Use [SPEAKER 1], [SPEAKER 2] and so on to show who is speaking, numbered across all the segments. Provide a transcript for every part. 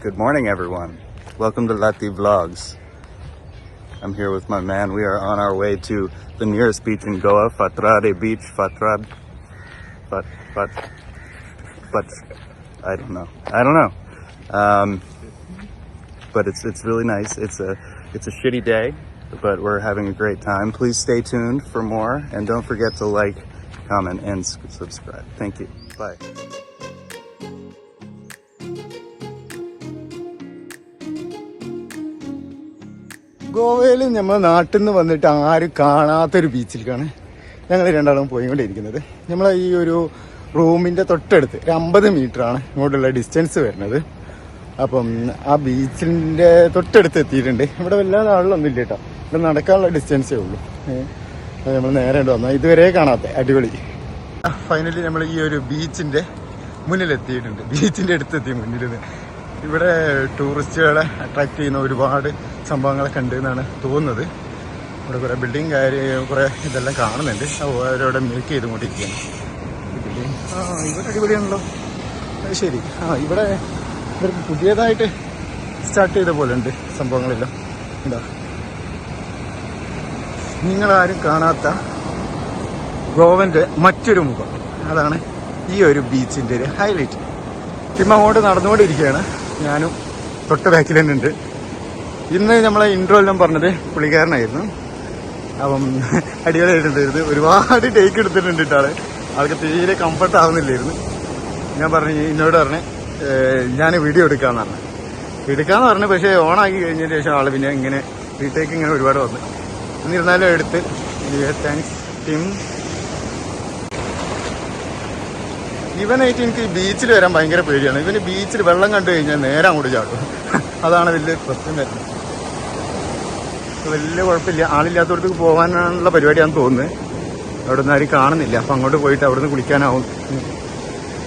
[SPEAKER 1] Good morning, everyone. Welcome to Lati Vlogs. I'm here with my man. We are on our way to the nearest beach in Goa, Fatrade Beach. Fatrad. But, but, But I don't know. I don't know. Um, but it's it's really nice. It's a it's a shitty day, but we're having a great time. Please stay tuned for more, and don't forget to like, comment, and subscribe. Thank you. Bye.
[SPEAKER 2] ഗോവയിൽ നമ്മൾ നാട്ടിൽ നിന്ന് വന്നിട്ട് ആരും കാണാത്തൊരു ബീച്ചിലേക്കാണ് ഞങ്ങൾ രണ്ടാളും പോയിക്കൊണ്ടിരിക്കുന്നത്. നമ്മൾ ഈ ഒരു റൂമിന്റെ തൊട്ടടുത്ത് ഒരു അമ്പത് ആണ് ഇങ്ങോട്ടുള്ള ഡിസ്റ്റൻസ് വരുന്നത്. അപ്പം ആ ബീച്ചിന്റെ തൊട്ടടുത്ത് എത്തിയിട്ടുണ്ട്. ഇവിടെ വല്ലാതെ ആളുകളൊന്നും ഇല്ല കേട്ടോ. ഇവിടെ നടക്കാനുള്ള ഡിസ്റ്റൻസേ ഉള്ളൂ. അത് നമ്മൾ നേരെ വന്നാൽ ഇതുവരെ കാണാത്ത അടിപൊളി. ഫൈനലി നമ്മൾ ഈ ഒരു ബീച്ചിന്റെ മുന്നിലെത്തിയിട്ടുണ്ട്. ബീച്ചിന്റെ അടുത്തെത്തി മുന്നിൽ ഇവിടെ ടൂറിസ്റ്റുകളെ അട്രാക്ട് ചെയ്യുന്ന ഒരുപാട് സംഭവങ്ങളൊക്കെ ഉണ്ട് എന്നാണ് തോന്നുന്നത്. ഇവിടെ കുറെ ബിൽഡിംഗ് കാര്യം കുറെ ഇതെല്ലാം കാണുന്നുണ്ട്. അവരവിടെ മേക്ക് ചെയ്തുകൊണ്ടിരിക്കുകയാണ് ബിൽഡിംഗ് ആ ഇവിടെ അടിപൊളിയാണല്ലോ. ശരി. ആ ഇവിടെ ഇവർക്ക് പുതിയതായിട്ട് സ്റ്റാർട്ട് ചെയ്ത പോലെ ഉണ്ട് സംഭവങ്ങളെല്ലാം. എന്താ നിങ്ങളാരും കാണാത്ത ഗോവന്റെ മറ്റൊരു മുഖം. അതാണ് ഈ ഒരു ബീച്ചിന്റെ ഒരു ഹൈലൈറ്റ് ഇമ്മ അങ്ങോട്ട് നടന്നുകൊണ്ടിരിക്കുകയാണ്. ഞാനും തൊട്ട് ബാക്കിൽ തന്നെ ഉണ്ട്. ഇന്ന് നമ്മളെ ഇൻട്രോ എല്ലാം പറഞ്ഞത് പുള്ളിക്കാരനായിരുന്നു. അപ്പം അടിപൊളിയായിട്ടുണ്ടായിരുന്നു ഒരുപാട് ടേക്ക് എടുത്തിട്ടുണ്ട് ഇട്ടാൾ ആൾക്ക് തീരെ കംഫർട്ട് ആവുന്നില്ലായിരുന്നു. ഞാൻ പറഞ്ഞു ഇന്നോട് പറഞ്ഞു ഞാൻ വീഡിയോ എടുക്കാമെന്ന് പറഞ്ഞു. എടുക്കാന്ന് പറഞ്ഞു പക്ഷേ ഓണാക്കി കഴിഞ്ഞതിന് ശേഷം ആൾ പിന്നെ ഇങ്ങനെ വീട്ടേക്ക് ഇങ്ങനെ ഒരുപാട് വന്നു. എന്നിരുന്നാലും എടുത്ത് താങ്ക്സ് ടീം ഇവനായിട്ട് എനിക്ക് ബീച്ചിൽ വരാൻ ഭയങ്കര പേടിയാണ്. ഇവന് ബീച്ചിൽ വെള്ളം കണ്ടു കഴിഞ്ഞാൽ നേരെ അങ്ങോട്ട് ചാടും. അതാണ് വലിയ പ്രശ്നം വരുന്നത്. വലിയ കുഴപ്പമില്ല. ആളില്ലാത്തടത്തേക്ക് പോകാനുള്ള പരിപാടിയാണെന്ന് തോന്നുന്നത് അവിടെ നിന്ന് ആരും കാണുന്നില്ല. അപ്പം അങ്ങോട്ട് പോയിട്ട് അവിടെ നിന്ന് കുളിക്കാനാവും.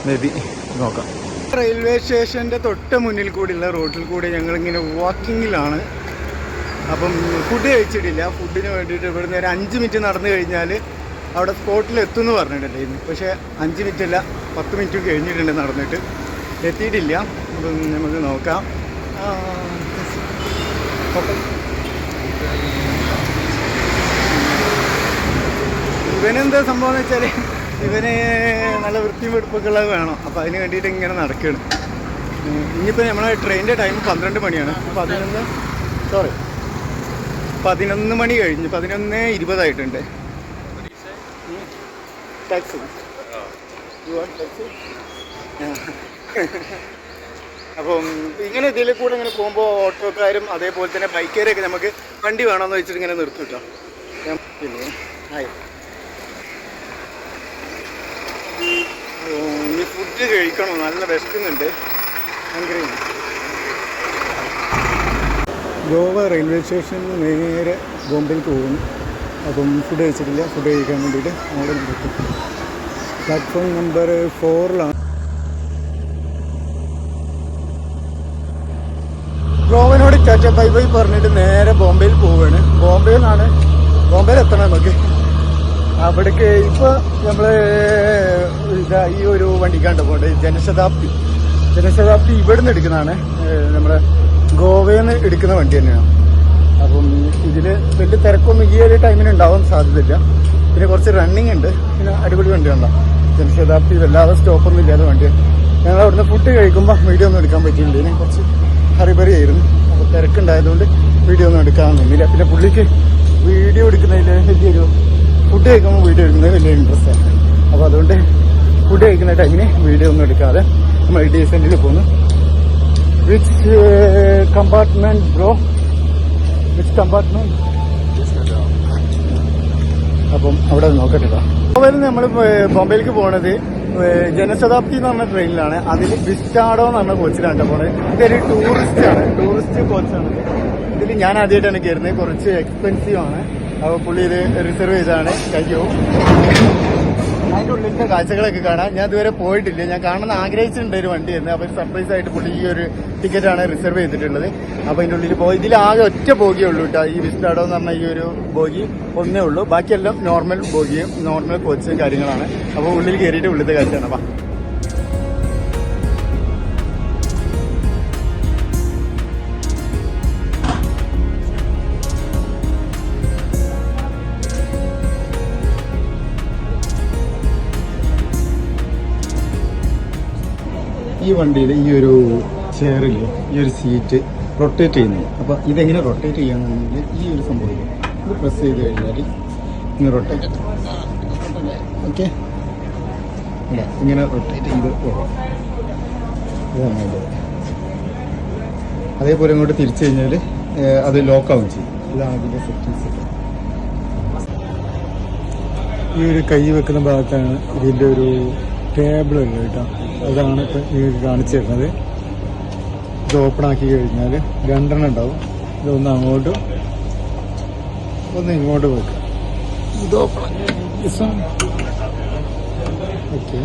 [SPEAKER 2] മേബി നോക്കാം. റെയിൽവേ സ്റ്റേഷന്റെ തൊട്ട് മുന്നിൽ കൂടിയുള്ള റോഡിൽ കൂടി ഞങ്ങളിങ്ങനെ വാക്കിങ്ങിലാണ് അപ്പം ഫുഡ് കഴിച്ചിട്ടില്ല. ഫുഡിന് വേണ്ടിയിട്ട് ഇവിടുന്ന് ഒരു അഞ്ച് മിനിറ്റ് നടന്നു കഴിഞ്ഞാൽ അവിടെ സ്പോട്ടിൽ എത്തുമെന്ന് പറഞ്ഞിട്ടുണ്ടായിരുന്നു. പക്ഷേ അഞ്ച് മിനിറ്റ് അല്ല പത്ത് മിനിറ്റ് കഴിഞ്ഞിട്ടുണ്ട് നടന്നിട്ട്. എത്തിയിട്ടില്ല. അപ്പം നമുക്ക് നോക്കാം. ഇവനെന്ത് സംഭവം എന്ന് വെച്ചാൽ ഇവന് നല്ല വൃത്തിയും വെടുപ്പൊക്കെയുള്ളത് വേണം. അപ്പോൾ അതിന് വേണ്ടിയിട്ട് ഇങ്ങനെ നടക്കുകയാണ് ഇനിയിപ്പോൾ നമ്മളെ ട്രെയിനിന്റെ ടൈം പന്ത്രണ്ട് മണിയാണ്. പതിനൊന്ന് സോറി പതിനൊന്ന് മണി കഴിഞ്ഞ് പതിനൊന്ന് ഇരുപതായിട്ടുണ്ട്. ടാക്സി അപ്പം ഇങ്ങനെ ഇതിൽ കൂടെ ഇങ്ങനെ പോകുമ്പോൾ ഓട്ടോക്കാരും അതേപോലെ തന്നെ ബൈക്കുകാരൊക്കെ നമുക്ക് വണ്ടി വേണമെന്ന് വെച്ചിട്ട് ഇങ്ങനെ നിർത്തും കേട്ടോ പിന്നെ ആയി. ഇനി ഫുഡ് കഴിക്കണം? നല്ല വിശക്കുന്നുണ്ട്. ഭയങ്കര ഗോവ റെയിൽവേ സ്റ്റേഷനിൽ നിന്ന് നേരെ ബോംബെയിലേക്ക് പോകുന്നു. അപ്പം ഫുഡ് കഴിച്ചിട്ടില്ല. ഫുഡ് കഴിക്കാൻ വേണ്ടിയിട്ട് അവിടെ നിർത്തും. പ്ലാറ്റ്ഫോം നമ്പർ ഫോറിലാണ് ഗോവനോട് ചാച്ച ബൈ ബൈ പറഞ്ഞിട്ട് നേരെ ബോംബെയിൽ പോവാണ്. ബോംബെയിൽ നിന്നാണ് ബോംബെയിൽ എത്തണം നമുക്ക്. അവിടേക്ക് ഇപ്പൊ നമ്മൾ ഇതാ ഈ ഒരു വണ്ടിക്കാണ്ട് പോകേണ്ടത് ജനശതാബ്ദി. ജനശതാബ്ദി ഇവിടുന്ന് എടുക്കുന്നതാണ്. നമ്മുടെ ഗോവയിൽ നിന്ന് എടുക്കുന്ന വണ്ടി തന്നെയാണ്. അപ്പം ഇതിൽ വലിയ തിരക്കൊന്നും ഈ ഒരു ടൈമിന് ഉണ്ടാവാൻ സാധ്യതയില്ല. പിന്നെ കുറച്ച് റണ്ണിങ് ഉണ്ട്. പിന്നെ അടിപൊളി വണ്ടി ഉണ്ടാവും ജനശതാബ്ദി വല്ലാതെ സ്റ്റോപ്പൊന്നും ഇല്ലാതെ വണ്ടി ഞങ്ങൾ അവിടുന്ന് ഫുഡ് കഴിക്കുമ്പോൾ വീഡിയോ ഒന്നും എടുക്കാൻ ഞാൻ കുറച്ച് ഹറിബറി ആയിരുന്നു അപ്പോൾ തിരക്കുണ്ടായതുകൊണ്ട് വീഡിയോ ഒന്നും എടുക്കാൻ നിന്നില്ല. പിന്നെ പുള്ളിക്ക് വീഡിയോ എടുക്കുന്നതിൽ വലിയൊരു ഫുഡ് കഴിക്കുമ്പോൾ വീഡിയോ എടുക്കുന്നത് വലിയ ഇൻട്രസ്റ്റ് ആണ്. അപ്പോൾ അതുകൊണ്ട് ഫുഡ് കഴിക്കുന്ന ടൈമിന് വീഡിയോ ഒന്നും എടുക്കാതെ നമ്മൾ ഡീസന്റിൽ പോകുന്നു which compartment bro which compartment അപ്പം അവിടെ നോക്കട്ടെ അതുപോലെ നമ്മൾ ബോംബെയിലേക്ക് പോണത് ജനശതാബ്ദി എന്ന് പറഞ്ഞ ട്രെയിനിലാണ്. അതിൽ വിസ്റ്റാഡോ എന്ന് പറഞ്ഞ കോച്ചിലാണ് പോണത്. ഇതൊരു ടൂറിസ്റ്റ് ആണ്. ടൂറിസ്റ്റ് കോച്ചാണ് ഇതിൽ ഞാൻ ആദ്യമായിട്ടാണ് കയറുന്നത്. കുറച്ച് എക്സ്പെൻസീവ് ആണ്. അപ്പോൾ പുള്ളി ഇത് റിസർവ് ചെയ്താണ് കഴിയോ അതിന്റെ ഉള്ളിലത്തെ കാഴ്ചകളൊക്കെ കാണാം ഞാൻ ഇതുവരെ പോയിട്ടില്ല. ഞാൻ കാണാൻ ആഗ്രഹിച്ചിട്ടുണ്ട് ഒരു വണ്ടി എന്ന്. അപ്പോൾ സർപ്രൈസ് ആയിട്ട് പുള്ളി ഈ ഒരു ടിക്കറ്റ് ആണ് റിസർവ് ചെയ്തിട്ടുള്ളത്. അപ്പോൾ അതിന്റെ ഉള്ളിൽ പോയി. ഇതിൽ ആകെ ഒറ്റ ബോഗിയേ ഉള്ളൂ കേട്ടോ ഈ വിസ്റ്റാഡോ എന്ന് പറഞ്ഞ ഈ ഒരു ബോഗി ഒന്നേ ഉള്ളൂ. ബാക്കിയെല്ലാം നോർമൽ ബോഗിയും നോർമൽ കോച്ചും കാര്യങ്ങളാണ്. അപ്പോൾ ഉള്ളിൽ കയറിയിട്ട് ഉള്ളിലത്തെ കാഴ്ചയാണ്. അപ്പൊ
[SPEAKER 3] ഈ വണ്ടിയിൽ ഈ ഒരു ചെയറിൽ ഈ ഒരു സീറ്റ് റൊട്ടേറ്റ് ചെയ്യുന്നു അപ്പോൾ ഇതെങ്ങനെ റൊട്ടേറ്റ് ചെയ്യാന്നുണ്ടെങ്കിൽ ഈ ഒരു സംഭവം ഇത് പ്രസ് ചെയ്ത് കഴിഞ്ഞാൽ ഇങ്ങനെ റൊട്ടേറ്റ് ഓക്കെ അല്ല ഇങ്ങനെ റൊട്ടേറ്റ് ചെയ്ത് പോകാം അതേപോലെ ഇങ്ങോട്ട് തിരിച്ചു കഴിഞ്ഞാൽ അത് ലോക്കാവും ചെയ്യും. ഇതാണ് അതിന്റെ സെറ്റിങ്സ് ഈ ഒരു കൈ വെക്കുന്ന ഭാഗത്താണ് ഇതിന്റെ ഒരു ടേബിൾ ഉള്ളത് കേട്ടോ. അതാണ് ഇപ്പം നിങ്ങൾക്ക് കാണിച്ചു തരുന്നത്. ഇത് ഓപ്പൺ ആക്കി കഴിഞ്ഞാൽ രണ്ടെണ്ണം ഉണ്ടാവും. ഇതൊന്ന് അങ്ങോട്ടും ഒന്ന് ഇങ്ങോട്ട് വെക്കുക ഇത് ഓപ്പൺ ഓക്കെ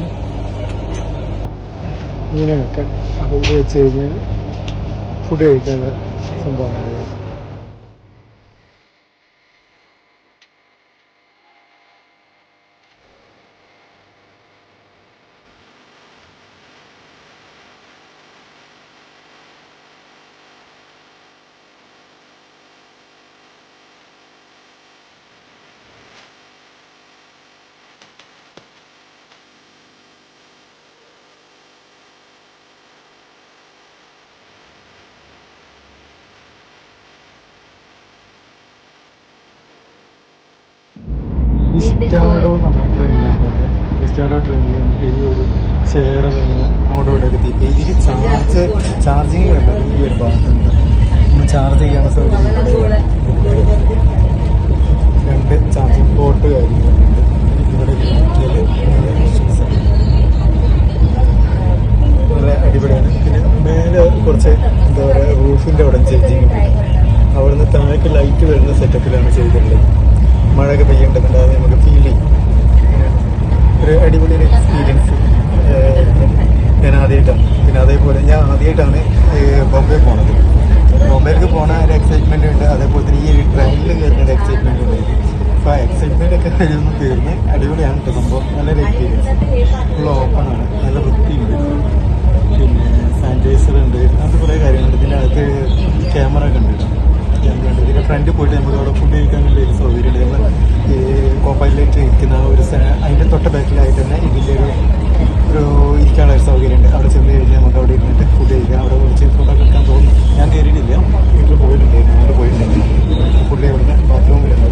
[SPEAKER 3] ഇങ്ങനെ വെക്കാം. അപ്പോൾ ഇത് വെച്ച് കഴിഞ്ഞാൽ ഫുഡ് കഴിക്കാൻ സംഭവമാണ് ഇസ്റ്റാഡോ ഇസ്റ്റാഡോ ട്രെയിനിൽ നമുക്ക് ഈ ഒരു ചെയർ അങ്ങോട്ടോട്ട് എത്തി ഇതിൽ ചാർജ് ചാർജിങ് വേണ്ട ഈ ഒരു ഭാഗത്തുണ്ട് നമ്മൾ ചാർജ് ചെയ്യാൻ സൗകര്യം രണ്ട് ചാർജിങ് പോർട്ട് കാര്യങ്ങളുണ്ട്. ഇവിടെ നല്ല അടിപൊളിയാണ്. പിന്നെ മേലെ കുറച്ച് എന്താ പറയുക റൂഫിന്റെ അവിടെ ചേഞ്ചിങ് അവിടുന്ന് താഴേക്ക് ലൈറ്റ് വരുന്ന സെറ്റപ്പിലാണ് ചെയ്തിട്ടുള്ളത് മഴയൊക്കെ പെയ്യേണ്ടതുണ്ട് അത് നമുക്ക് ഫീൽ ചെയ്യും അങ്ങനെ ഒരു അടിപൊളി ഒരു എക്സ്പീരിയൻസ് ഞാൻ ആദ്യമായിട്ടാണ് പിന്നെ അതേപോലെ ഞാൻ ആദ്യമായിട്ടാണ് ബോംബെ പോണത് ബോംബെയിലേക്ക് പോണ ഒരു എക്സൈറ്റ്മെന്റ് ഉണ്ട് അതേപോലെ തന്നെ ഈ ഒരു ട്രെയിനിൽ കയറുന്ന ഒരു എക്സൈറ്റ്മെന്റ് ഉണ്ട് അപ്പോൾ ആ എക്സൈറ്റ്മെന്റ് ഒക്കെ കഴിയുമ്പോൾ തീർന്ന് അടിപൊളിയാണ് കേട്ടോ സംഭവം നല്ലൊരു എക്സ്പീരിയൻസ് ഫുൾ ഓപ്പൺ ആണ് നല്ല വൃത്തിയുണ്ട് പിന്നെ സാനിറ്റൈസർ ഉണ്ട് അങ്ങനത്തെ കുറേ കാര്യങ്ങളുണ്ട് ഇതിന്റെ അകത്ത് ക്യാമറ ഒക്കെ ഉണ്ട് കേട്ടോ ക്യാമറ ഉണ്ട് ഇതിന്റെ ഫ്രണ്ടിൽ പോയിട്ട് നമുക്ക് അവിടെ ഫുഡ് കഴിക്കാനുള്ള ഒരു സൗകര്യമുണ്ട്. നമ്മൾ ഈ കോപ്പൈലേക്ക് ഇരിക്കുന്ന ഒരു അതിന്റെ തൊട്ട ബാക്കിലായിട്ട് തന്നെ ഇതിന്റെ ഒരു ഒരു ഇരിക്കാനുള്ള ഒരു സൗകര്യമുണ്ട്. അവിടെ ചെന്ന് കഴിഞ്ഞാൽ നമുക്ക് അവിടെ ഇരുന്നിട്ട് ഫുഡ് കഴിക്കാം. അവിടെ കുറച്ച് ഫോട്ടോ എടുക്കാൻ തോന്നും. ഞാൻ കയറിയിട്ടില്ല വീട്ടിൽ പോയിട്ടുണ്ട്. അവിടെ പോയിട്ടുണ്ടായിരുന്നു ഫുഡ് അവിടുന്ന് ബാത്റൂമിലുണ്ട്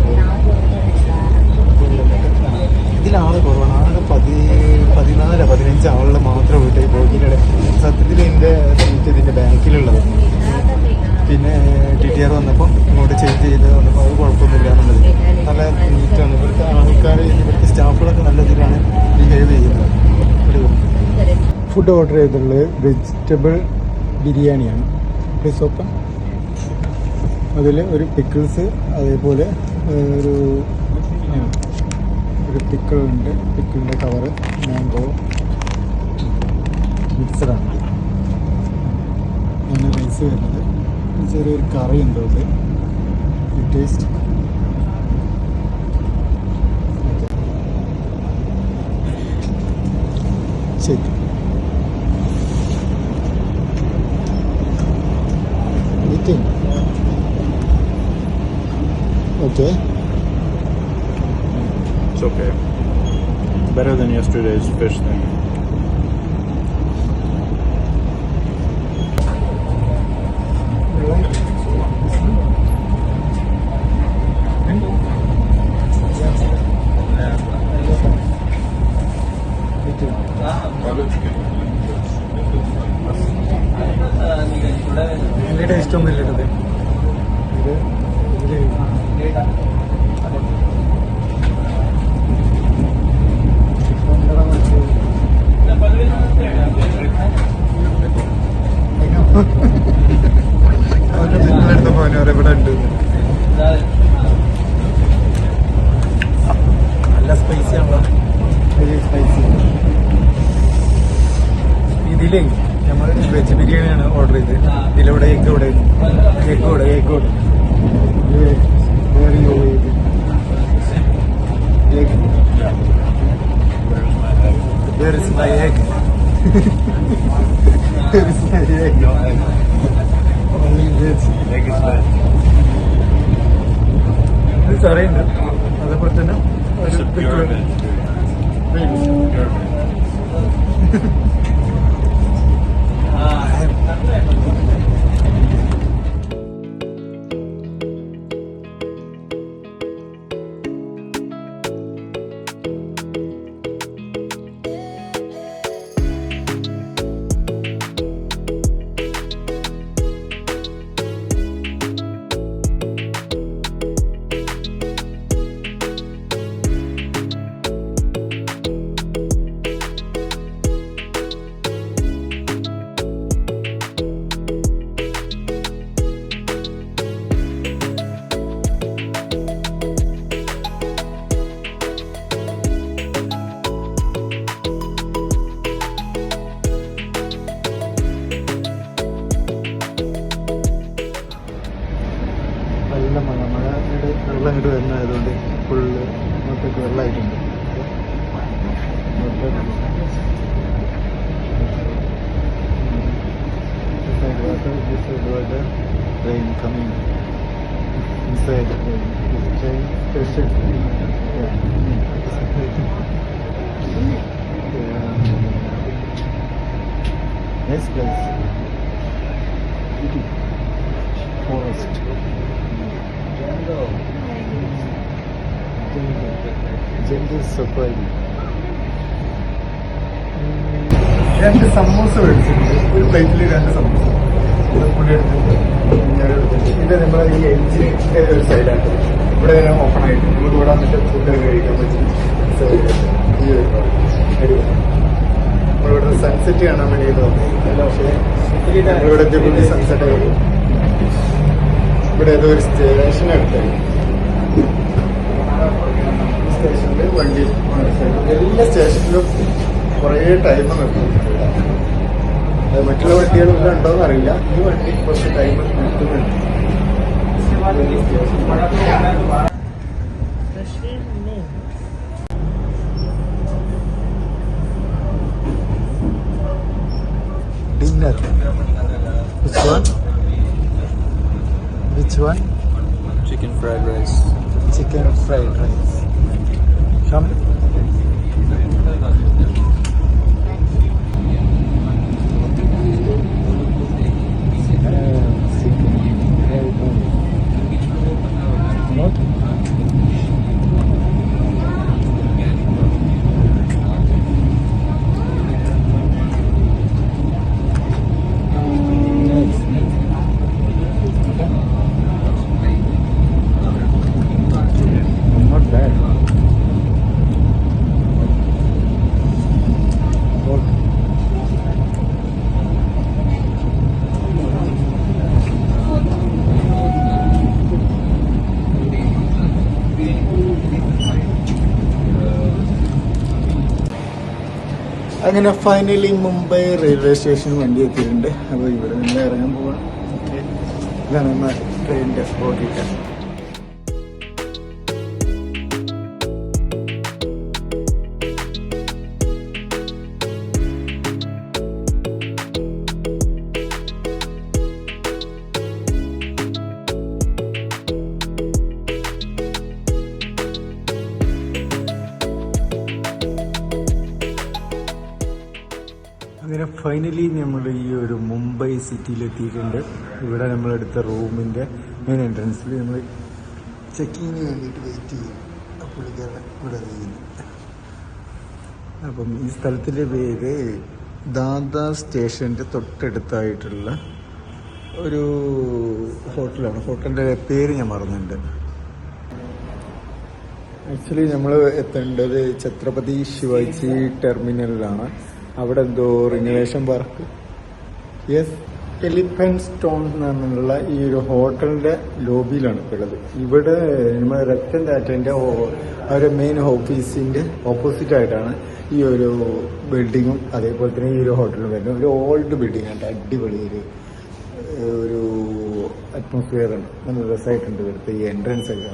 [SPEAKER 3] ഇതിലാൾ കുറവാണ്. ആകെ പതി പതിനാല് പതിനഞ്ച് ആളുകൾ മാത്രമേ വീട്ടിൽ പോയിട്ടുണ്ട് സത്യത്തിൽ എന്റെ സീറ്റ് ഇതിന്റെ ബാക്കിലുള്ളത് പിന്നെ ടി ടി ആർ വന്നപ്പോൾ ഇങ്ങോട്ട് ചേഞ്ച് ചെയ്ത് വന്നപ്പോൾ അത് കുഴപ്പമൊന്നുമില്ല എന്നുള്ളത്. നല്ല നീറ്റാണ് ഇവിടുത്തെ ആൾക്കാർ ഇവിടുത്തെ സ്റ്റാഫുകളൊക്കെ നല്ല രീതിയിലാണ് ബിഹേവ് ചെയ്യുന്നത്. ഫുഡ് ഓർഡർ ചെയ്തിട്ടുള്ളത് വെജിറ്റബിൾ ബിരിയാണിയാണ്. പ്ലീസ് ഓപ്പൺ അതിൽ ഒരു പിക്കിൾസ് അതേപോലെ ഒരു ഒരു പിക്കിളുണ്ട് പിക്കിളിന്റെ കവർ മാംഗോ മിക്സഡാണ് പിന്നെ റൈസ് വരുന്നത്. ചെറിയൊരു കറി ഉണ്ട് അവിടെ ടേസ്റ്റ് ശരി Eating. Okay.
[SPEAKER 4] It's okay. Better than yesterday's fish thing.
[SPEAKER 3] Egg is
[SPEAKER 4] bad.
[SPEAKER 3] ഇത് കറിയുണ്ട് അതേപോലെ തന്നെ ഒരു Yeah. yeah. Nice place. Forest. Jungle. Jungle safari. രണ്ട് സമൂസ മേടിച്ചിട്ടുണ്ട് ഒരു പ്ലേറ്റിൽ രണ്ട് സമൂസ ഇത് പുളി എടുത്തിട്ടുണ്ട് ഞാൻ എടുത്തിട്ടുണ്ട് ഇത് നമ്മളെ ഈ എഞ്ചിന്റെ ഒരു സൈഡാണ് ഇവിടെ തന്നെ ഓപ്പൺ ആയിട്ട് നമുക്ക് ഇവിടെ വന്നിട്ട് ഫുഡ് കഴിക്കാൻ പറ്റും. ഇവിടെ സൺസെറ്റ് കാണാൻ വന്നു. പക്ഷേ നമ്മളിവിടെ എത്തിയപ്പോൾ സൺസെറ്റ് ആയി ഇവിടെ ഏതോ ഒരു സ്റ്റേഷൻ അടുത്തായി സ്റ്റേഷനിൽ വണ്ടി എല്ലാ സ്റ്റേഷനിലും കുറേ ടൈം നിർത്തും അത് മറ്റുള്ള വണ്ടികളൊക്കെ ഉണ്ടോന്ന് അറിയില്ല. ഈ വണ്ടി കുറച്ച് ടൈം നിർത്തുന്നുണ്ട് വിച്ച് വൺ വിച്ച് അങ്ങനെ ഫൈനലി മുംബൈ റെയിൽവേ സ്റ്റേഷനിൽ വണ്ടി എത്തിയിട്ടുണ്ട്. അപ്പോൾ ഇവിടെ നിന്ന് ഇറങ്ങാൻ പോവാം. ഓക്കെ ഇതാണ് ട്രെയിനിന്റെ ഓടിയിട്ട് ഫൈനലി നമ്മൾ ഈ ഒരു മുംബൈ സിറ്റിയിൽ എത്തിയിട്ടുണ്ട്. ഇവിടെ നമ്മളെടുത്ത റൂമിന്റെ മെയിൻ എൻട്രൻസിൽ നമ്മൾ ചെക്കിങ്ങിന് വേണ്ടിയിട്ട് വെയിറ്റ് ചെയ്യും. പുള്ളിക്കാരൻ ഇവിടെ ചെയ്യുന്നു അപ്പം ഈ സ്ഥലത്തിന്റെ പേര് ദാദാ സ്റ്റേഷന്റെ തൊട്ടടുത്തായിട്ടുള്ള ഒരു ഹോട്ടലാണ്. ഹോട്ടലിന്റെ പേര് ഞാൻ മറന്നിട്ടുണ്ട്. ആക്ച്വലി നമ്മൾ എത്തേണ്ടത് ഛത്രപതി ശിവാജി ടെർമിനലിലാണ് അവിടെ എന്തോ renovation work yes elephant stone എന്നുള്ള ഈ ഒരു ഹോട്ടലിന്റെ ലോബിയിലാണ് ഇപ്പോൾ ഉള്ളത് ഇവിടെ നമ്മൾ രക്തൻ ടാറ്റന്റെ അവരുടെ മെയിൻ ഓഫീസിന്റെ ഓപ്പോസിറ്റ് ആയിട്ടാണ് ഈ ഒരു ബിൽഡിങ്ങും അതേപോലെ തന്നെ ഈ ഒരു ഹോട്ടലും വരുന്നത്. ഒരു ഓൾഡ് ബിൽഡിംഗ് ആണ്. അടിപൊളി ഒരു ഒരു അറ്റ്മോസ്ഫിയർ ഉണ്ട് നല്ല രസമായിട്ടുണ്ട് ഇവിടുത്തെ ഈ എൻട്രൻസ് ഒക്കെ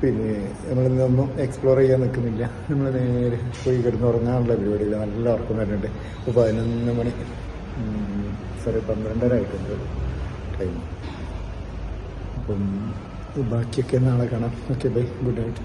[SPEAKER 3] പിന്നെ നമ്മളിന്നൊന്നും എക്സ്പ്ലോർ ചെയ്യാൻ നിൽക്കുന്നില്ല. നമ്മൾ നേരെ പോയി കിടന്നുറങ്ങാനുള്ള പരിപാടിയില്ല നല്ല ഉറക്കം വരുന്നുണ്ട്. ഇപ്പോൾ പതിനൊന്ന് മണി. സോറി പന്ത്രണ്ടര ആയിട്ടുണ്ട്. ടൈം അപ്പം ബാക്കിയൊക്കെ നാളെ കാണാം. Okay bye good night